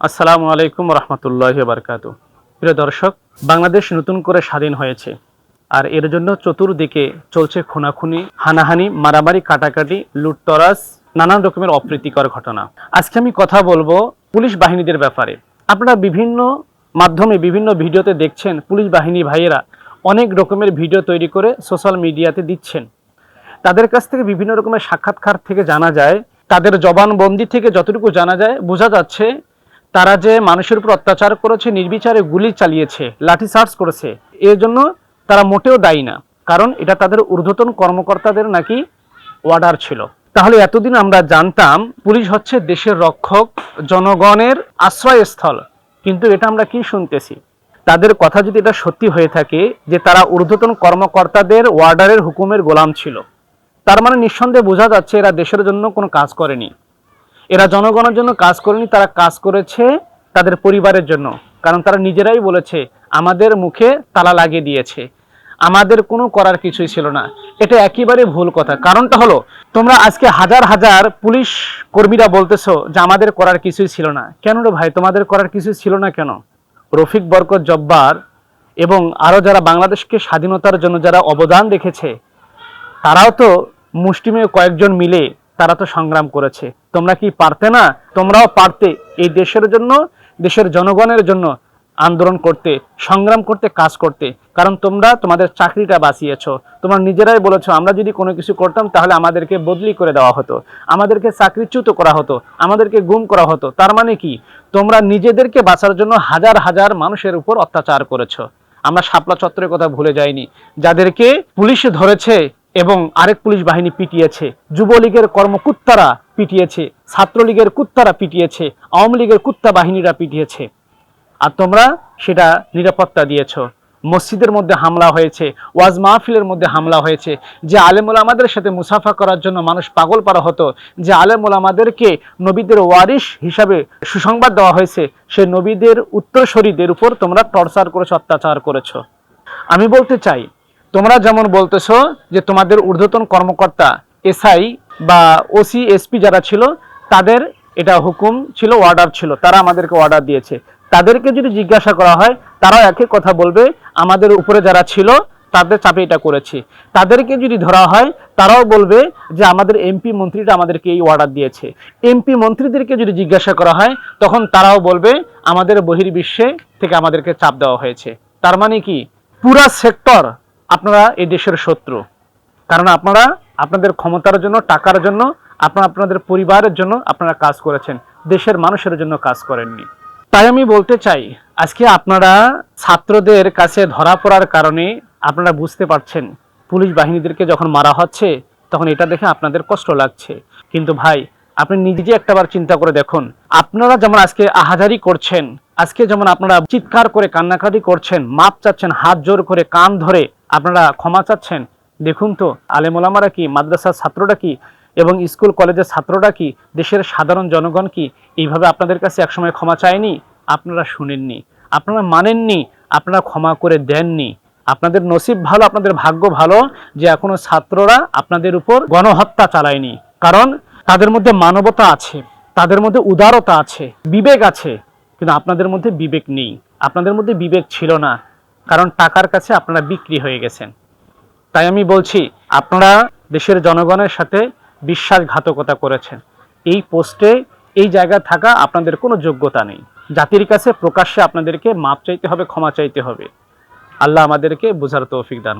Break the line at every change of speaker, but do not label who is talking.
আসসালামু আলাইকুম রহমতুল্লাহ বারকাত প্রিয় দর্শক, বাংলাদেশ নতুন করে স্বাধীন হয়েছে আর এর জন্য চতুর্দিকে চলছে খুনাখুনি, হানাহানি, মারামারি, কাটাকাটি, লুটতরাজ, নানান রকমের অপ্রীতিকর ঘটনা। আজকে আমি কথা বলব পুলিশ বাহিনীদের ব্যাপারে। আপনারা বিভিন্ন মাধ্যমে, বিভিন্ন ভিডিওতে দেখছেন পুলিশ বাহিনী ভাইয়েরা অনেক রকমের ভিডিও তৈরি করে সোশ্যাল মিডিয়াতে দিচ্ছেন। তাদের কাছ থেকে বিভিন্ন রকমের সাক্ষাৎকার থেকে জানা যায়, তাদের জবানবন্দি থেকে যতটুকু জানা যায়, বোঝা যাচ্ছে তারা যে মানুষের উপর অত্যাচার করেছে, নির্বিচারে গুলি চালিয়েছে লাঠিচার্জ করেছে, এর জন্য তারা মোটেও দায়ী না। কারণ এটা তাদের ঊর্ধ্বতন কর্মকর্তাদের নাকি অর্ডার ছিল। তাহলে এতদিন আমরা জানতাম, পুলিশ হচ্ছে দেশের রক্ষক, জনগণের আশ্রয়স্থল। কিন্তু এটা আমরা কি শুনতেছি? তাদের কথা যদি এটা সত্যি হয়ে থাকে যে তারা ঊর্ধ্বতন কর্মকর্তাদের ওয়ার্ডারের হুকুমের গোলাম ছিল। তার মানে নিঃসন্দেহে বোঝা যাচ্ছে এরা দেশের জন্য কোনো কাজ করেনি। এরা জনগণের জন্য কাজ করেনি, তারা কাজ করেছে তাদের পরিবারের জন্য। কারণ তারা নিজেরাই বলেছে, আমাদের মুখে তালা লাগিয়ে দিয়েছে। আমাদের কোনো করার কিছুই ছিল না। এটা একেবারে ভুল কথা। কারণটা হলো, তোমরা আজকে হাজার হাজার পুলিশ কর্মীরা বলতেছো যে আমাদের করার কিছুই ছিল না। কেন রে ভাই, তোমাদের করার কিছুই ছিল না কেন? রফিক বরকত জব্বার এবং আরও যারা বাংলাদেশকে স্বাধীনতার জন্য যারা অবদান রেখেছে, তারাও তো মুষ্টিমেয় কয়েকজন মিলে তারা তো সংগ্রাম করেছে। তোমরা কি পারতে না? তোমরাও পারতে। এই দেশের জন্য, দেশের জনগণের জন্য আন্দোলন করতে, সংগ্রাম করতে, কাজ করতে। কারণ তোমরা তোমাদের চাকরিটা বাঁচিয়েছো। তোমরা নিজেরাই বলেছ, আমরা যদি কোনো কিছু করতাম, তাহলে আমাদেরকে বদলি করে দেওয়া হতো। আমাদেরকে চাকরিচ্যুত করা হতো। আমাদেরকে গুম করা হতো। তার মানে কি? তোমরা নিজেদেরকে বাঁচার জন্য হাজার হাজার মানুষের উপর অত্যাচার করেছ। আমরা শাপলা চত্বরের কথা ভুলে যাইনি। যাদেরকে পুলিশ ধরেছে এবং আরেক পুলিশ বাহিনী পিটিয়েছে। যুবলীগের কর্মকুত্তারা পিটিয়েছে, ছাত্রলীগের কুত্তারা পিটিয়েছে, আওয়ামী লীগের কুত্তা বাহিনীরা পিটিয়েছে। আর তোমরা সেটা নিরাপত্তা দিয়েছ। মসজিদের মধ্যে হামলা হয়েছে, ওয়াজ মাহফিলের মধ্যে হামলা হয়েছে। যে আলেমুল আমাদের সাথে মুসাফা করার জন্য মানুষ পাগল পারা হতো, যে আলেমুল আমাদেরকে নবীদের ওয়ারিস হিসাবে সুসংবাদ দেওয়া হয়েছে, সে নবীদের উত্তরসরীদের উপর তোমরা টর্চার করেছ, অত্যাচার করেছ। আমি বলতে চাই তোমরা যেমন বলতেছো যে তোমাদের ঊর্ধ্বতন কর্মকর্তা, এসআই বা ওসি, এসপি যারা ছিল, তাদের এটা হুকুম ছিল অর্ডার ছিল, তারা আমাদেরকে অর্ডার দিয়েছে। তাদেরকে যদি জিজ্ঞাসা করা হয়, তারাও একই কথা বলবে, আমাদের উপরে যারা ছিল, তাদের চাপে এটা করেছি। তাদেরকে যদি ধরা হয়, তারাও বলবে যে আমাদের এমপি মন্ত্রীরা আমাদেরকে এই অর্ডার দিয়েছে। এমপি মন্ত্রীদেরকে যদি জিজ্ঞাসা করা হয়, তখন তারাও বলবে, আমাদের বহির্বিশ্বে থেকে আমাদেরকে চাপ দেওয়া হয়েছে। তার মানে কি? পুরা সেক্টর আপনারা এই দেশের শত্রু। কারণ আপনারা আপনাদের ক্ষমতার জন্য, টাকার জন্য, আপনারা আপনাদের পরিবারের জন্য আপনারা কাজ করেছেন। দেশের মানুষের জন্য কাজ করেননি। তাই আমি বলতে চাই, আজকে আপনারা ছাত্রদের কাছে ধরা পড়ার কারণে আপনারা বুঝতে পারছেন, পুলিশ বাহিনীদেরকে যখন মারা হচ্ছে, তখন এটা দেখে আপনাদের কষ্ট লাগছে। কিন্তু ভাই, আপনি নিজে একটাবার চিন্তা করে দেখুন, আপনারা যেমন আজকে আহাজারি করছেন, আজকে যেমন আপনারা চিৎকার করে কান্নাকাটি করছেন, মাপ চাচ্ছেন, হাত জোর করে কান ধরে আপনারা ক্ষমা চাচ্ছেন। দেখুন তো আলেমোলামারা কি, মাদ্রাসার ছাত্ররা কি, এবং স্কুল কলেজের ছাত্ররা কি, দেশের সাধারণ জনগণ কি, এইভাবে আপনাদের কাছে একসময় ক্ষমা চায়নি? আপনারা শুনেননি। আপনারা মানেননি, আপনারা ক্ষমা করে দেননি। আপনাদের নসিব ভালো, আপনাদের ভাগ্য ভালো, যে এখনও ছাত্ররা আপনাদের উপর গণহত্যা চালায়নি। কারণ তাদের মধ্যে মানবতা আছে, তাদের মধ্যে উদারতা আছে, বিবেক আছে, কিন্তু আপনাদের মধ্যে বিবেক নেই। আপনাদের মধ্যে বিবেক ছিল না। কারণ টাকার কাছে আপনারা বিক্রি হয়ে গেছেন। তাই আমি বলছি, আপনারা দেশের জনগণের সাথে বিশ্বাসঘাতকতা করেছেন। এই পোস্টে, এই জায়গায় থাকা আপনাদের কোনো যোগ্যতা নেই। জাতির কাছে প্রকাশ্যে আপনাদেরকে মাপ চাইতে হবে, ক্ষমা চাইতে হবে। আল্লাহ আমাদেরকে বোঝার তৌফিক দান